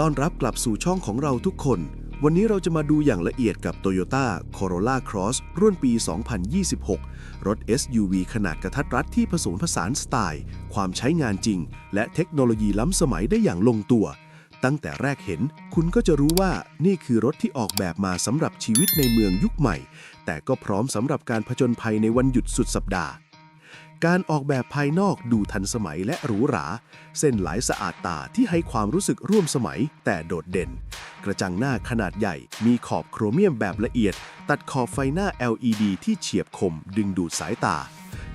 ต้อนรับกลับสู่ช่องของเราทุกคน วันนี้เราจะมาดูอย่างละเอียดกับ Toyota Corolla Cross รุ่นปี 2026 รถ SUV ขนาดกระทัดรัดที่ผสมผสานสไตล์ ความใช้งานจริง และเทคโนโลยีล้ำสมัยได้อย่างลงตัว ตั้งแต่แรกเห็น คุณก็จะรู้ว่านี่คือรถที่ออกแบบมาสำหรับชีวิตในเมืองยุคใหม่ แต่ก็พร้อมสำหรับการผจญภัยในวันหยุดสุดสัปดาห์ การออกแบบภายนอกดูทันสมัยและหรูหรา เส้นหลายสะอาดตาที่ให้ความรู้สึกร่วมสมัย แต่โดดเด่น กระจังหน้าขนาดใหญ่ มีขอบโครเมียมแบบละเอียด ตัดขอบไฟหน้า LED ที่เฉียบคม ดึงดูดสายตา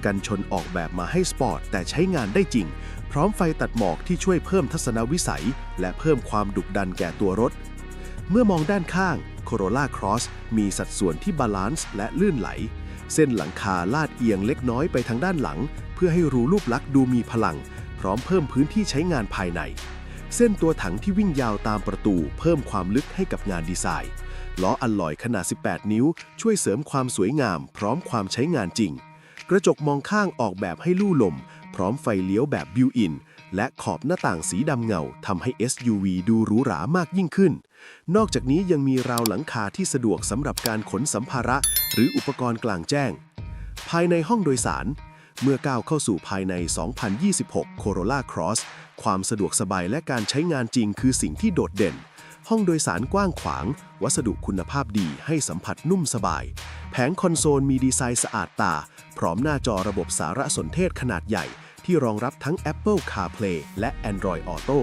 กันชนออกแบบมาให้สปอร์ต แต่ใช้งานได้จริง พร้อมไฟตัดหมอกที่ช่วยเพิ่มทัศนวิสัย และเพิ่มความดุดันแก่ตัวรถ เมื่อมองด้านข้าง Corolla Cross มีสัดส่วนที่บาลานซ์และลื่นไหล เส้นหลังคาลาดเอียงเล็กน้อยไปทางด้านหลัง เพื่อให้รูรูปลักษ์ดูมีพลัง พร้อมเพิ่มพื้นที่ใช้งานภายใน เส้นตัวถังที่วิ่งยาวตามประตู เพิ่มความลึกให้กับงานดีไซน์ล้ออัลลอยขนาด 18 นิ้ว ช่วยเสริมความสวยงาม พร้อมความใช้งานจริง กระจกมองข้างออกแบบให้ลู่ลม พร้อมไฟเลี้ยวแบบบิวอิน และขอบหน้าต่างสีดำเงาทำให้ SUV ดูหรูหรามากยิ่งขึ้น นอกจากนี้ยังมีราวหลังคาที่สะดวกสำหรับการขนสัมภาระ หรืออุปกรณ์กลางแจ้ง ภายในห้องโดยสาร เมื่อก้าวเข้าสู่ภายใน 2026 Corolla Cross ความสะดวกสบายและการใช้งานจริงคือสิ่งที่โดดเด่น ห้องโดยสารกว้างขวาง วัสดุคุณภาพดีให้สัมผัสนุ่มสบาย แผงคอนโซลมีดีไซน์สะอาดตา พร้อมหน้าจอระบบสารสนเทศขนาดใหญ่ ที่รองรับทั้ง Apple CarPlay และ Android Auto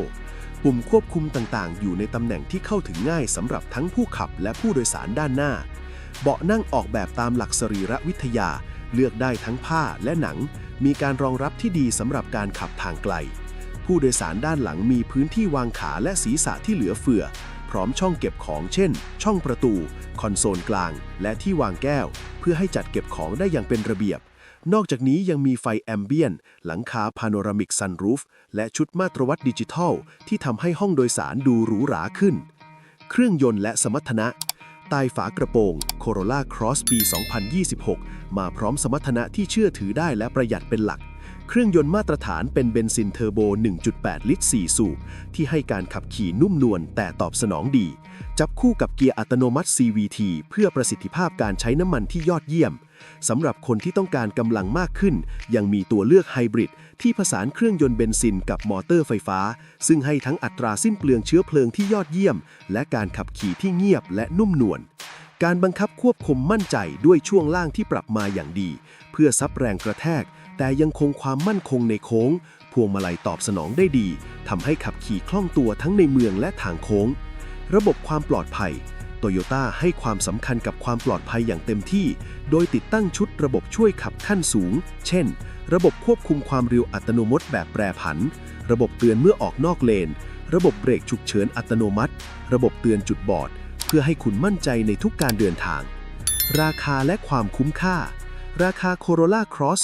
ปุ่มควบคุมต่างๆ อยู่ในตำแหน่งที่เข้าถึงง่ายสำหรับทั้งผู้ขับและผู้โดยสารด้านหน้า เบาะนั่งออกแบบตามหลักสรีรวิทยา เลือกได้ทั้งผ้าและหนัง มีการรองรับที่ดีสำหรับการขับทางไกล ผู้โดยสารด้านหลังมีพื้นที่วางขาและศีรษะที่เหลือเฟือ พร้อมช่องเก็บของเช่น ช่องประตู คอนโซลกลาง และที่วางแก้ว เพื่อให้จัดเก็บของได้อย่างเป็นระเบียบ นอกจากนี้ยังมีไฟแอมเบียน หลังคาพาโนรามิกซันรูฟ และชุดมาตรวัดดิจิทัล ที่ทำให้ห้องโดยสารดูหรูหราขึ้น เครื่องยนต์และสมรรถนะใต้ฝากระโปรง Corolla Cross ปี 2026 มาพร้อมสมรรถนะที่เชื่อถือได้และประหยัดเป็นหลัก เครื่องยนต์มาตรฐานเป็นเบนซินเทอร์โบ 1.8 ลิตร 4 สูบ ที่ให้การขับขี่นุ่มนวลแต่ตอบสนองดี จับคู่กับเกียร์อัตโนมัติ CVT เพื่อประสิทธิภาพการใช้น้ำมันที่ยอดเยี่ยม สำหรับคนที่ต้องการกำลังมากขึ้น ยังมีตัวเลือกไฮบริดที่ผสานเครื่องยนต์เบนซินกับมอเตอร์ไฟฟ้า ซึ่งให้ทั้งอัตราสิ้นเปลืองเชื้อเพลิงที่ยอดเยี่ยม และการขับขี่ที่เงียบและนุ่มนวล การบังคับควบคุมมั่นใจด้วยช่วงล่างที่ปรับมาอย่างดี เพื่อซับแรงกระแทก แต่ยังคงความมั่นคงในโค้ง พวงมาลัยตอบสนองได้ดีทำให้ขับขี่คล่องตัวทั้งในเมืองและทางโค้ง ระบบความปลอดภัยโตโยต้าให้ความสำคัญกับความปลอดภัยอย่างเต็มที่ โดยติดตั้งชุดระบบช่วยขับขั้นสูง เช่น ระบบควบคุมความเร็วอัตโนมัติแบบแปรผัน ระบบเตือนเมื่อออกนอกเลน ระบบเบรกฉุกเฉินอัตโนมัติ ระบบเตือนจุดบอด เพื่อให้คุณมั่นใจในทุกการเดินทาง ราคาและความคุ้มค่า ราคา Corolla Cross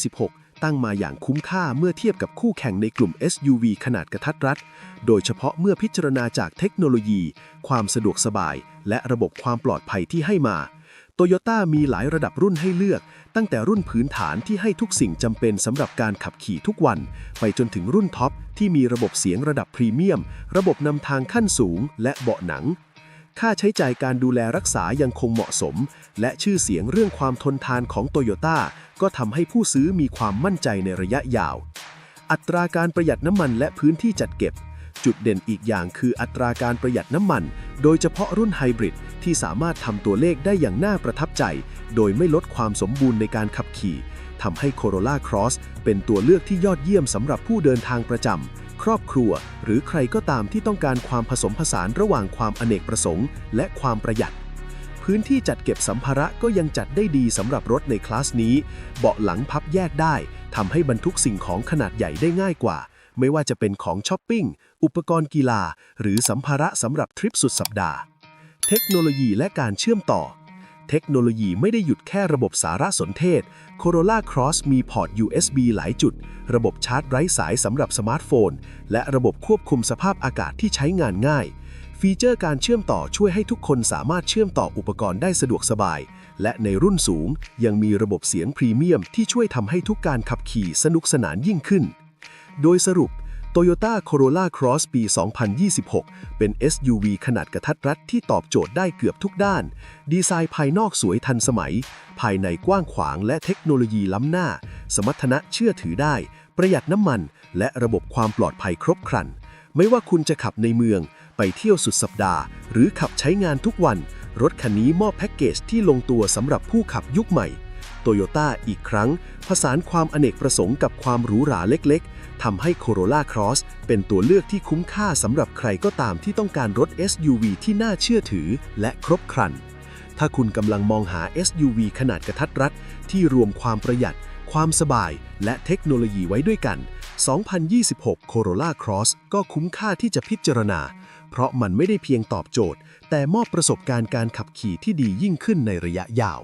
2026 ตั้งมาอย่างคุ้มค่าเมื่อเทียบกับคู่แข่งในกลุ่ม SUV ขนาดกระทัดรัด โดยเฉพาะเมื่อพิจารณาจากเทคโนโลยี ความสะดวกสบาย และระบบความปลอดภัยที่ให้มาโตโยต้ามีหลายระดับรุ่นให้เลือก ตั้งแต่รุ่นพื้นฐานที่ให้ทุกสิ่งจำเป็นสำหรับการขับขี่ทุกวัน ไปจนถึงรุ่นท็อปที่มีระบบเสียงระดับพรีเมียม ระบบนำทางขั้นสูง และเบาะหนัง ค่าใช้จ่ายการดูแลรักษายังคงเหมาะสม และชื่อเสียงเรื่องความทนทานของโตโยต้าก็ทำให้ผู้ซื้อมีความมั่นใจในระยะยาว อัตราการประหยัดน้ำมันและพื้นที่จัดเก็บ จุดเด่นอีกอย่างคืออัตราการประหยัดน้ำมัน โดยเฉพาะรุ่นไฮบริดที่สามารถทำตัวเลขได้อย่างน่าประทับใจ โดยไม่ลดความสมบูรณ์ในการขับขี่ทำให้ Corolla Cross เป็นตัวเลือกที่ยอดเยี่ยมสำหรับผู้เดินทางประจำ ครอบครัว หรือใครก็ตามที่ต้องการความผสมผสานระหว่างความอเนกประสงค์ และความประหยัด พื้นที่จัดเก็บสัมภาระก็ยังจัดได้ดีสำหรับรถในคลาสนี้ เบาะหลังพับแยกได้ทำให้บรรทุกสิ่งของขนาดใหญ่ได้ง่ายกว่า ไม่ว่าจะเป็นของช้อปปิ้ง อุปกรณ์กีฬา หรือสัมภาระสำหรับทริปสุดสัปดาห์ เทคโนโลยีและการเชื่อมต่อ เทคโนโลยีไม่ได้หยุดแค่ระบบสารสนเทศ Corolla Cross มีพอร์ต USB หลายจุด ระบบชาร์จไร้สายสำหรับสมาร์ทโฟน และระบบควบคุมสภาพอากาศที่ใช้งานง่าย ฟีเจอร์การเชื่อมต่อช่วยให้ทุกคนสามารถเชื่อมต่ออุปกรณ์ได้สะดวกสบาย และในรุ่นสูง ยังมีระบบเสียงพรีเมียมที่ช่วยทำให้ทุกการขับขี่สนุกสนานยิ่งขึ้น โดยสรุป Toyota Corolla Cross ปี 2026 เป็น SUV ขนาดกระทัดรัดที่ตอบโจทย์ได้เกือบทุกด้าน ดีไซน์ภายนอกสวยทันสมัย ภายในกว้างขวางและเทคโนโลยีล้ำหน้า สมรรถนะเชื่อถือได้ ประหยัดน้ำมัน และระบบความปลอดภัยครบครัน ไม่ว่าคุณจะขับในเมือง ไปเที่ยวสุดสัปดาห์ หรือขับใช้งานทุกวัน รถคันนี้มอบแพ็กเกจที่ลงตัวสำหรับผู้ขับยุคใหม่ โตโยต้าอีกครั้ง ผสานความอเนกประสงค์กับความหรูหราเล็กๆ ทำให้ Corolla Cross เป็นตัวเลือกที่คุ้มค่าสำหรับใครก็ตามที่ต้องการรถ SUV ที่น่าเชื่อถือและครบครัน ถ้าคุณกำลังมองหา SUV ขนาดกระทัดรัด ที่รวมความประหยัด ความสบาย และเทคโนโลยีไว้ด้วยกัน 2026 Corolla Cross ก็คุ้มค่าที่จะพิจารณา เพราะมันไม่ได้เพียงตอบโจทย์ แต่มอบประสบการณ์การขับขี่ที่ดียิ่งขึ้นในระยะยาว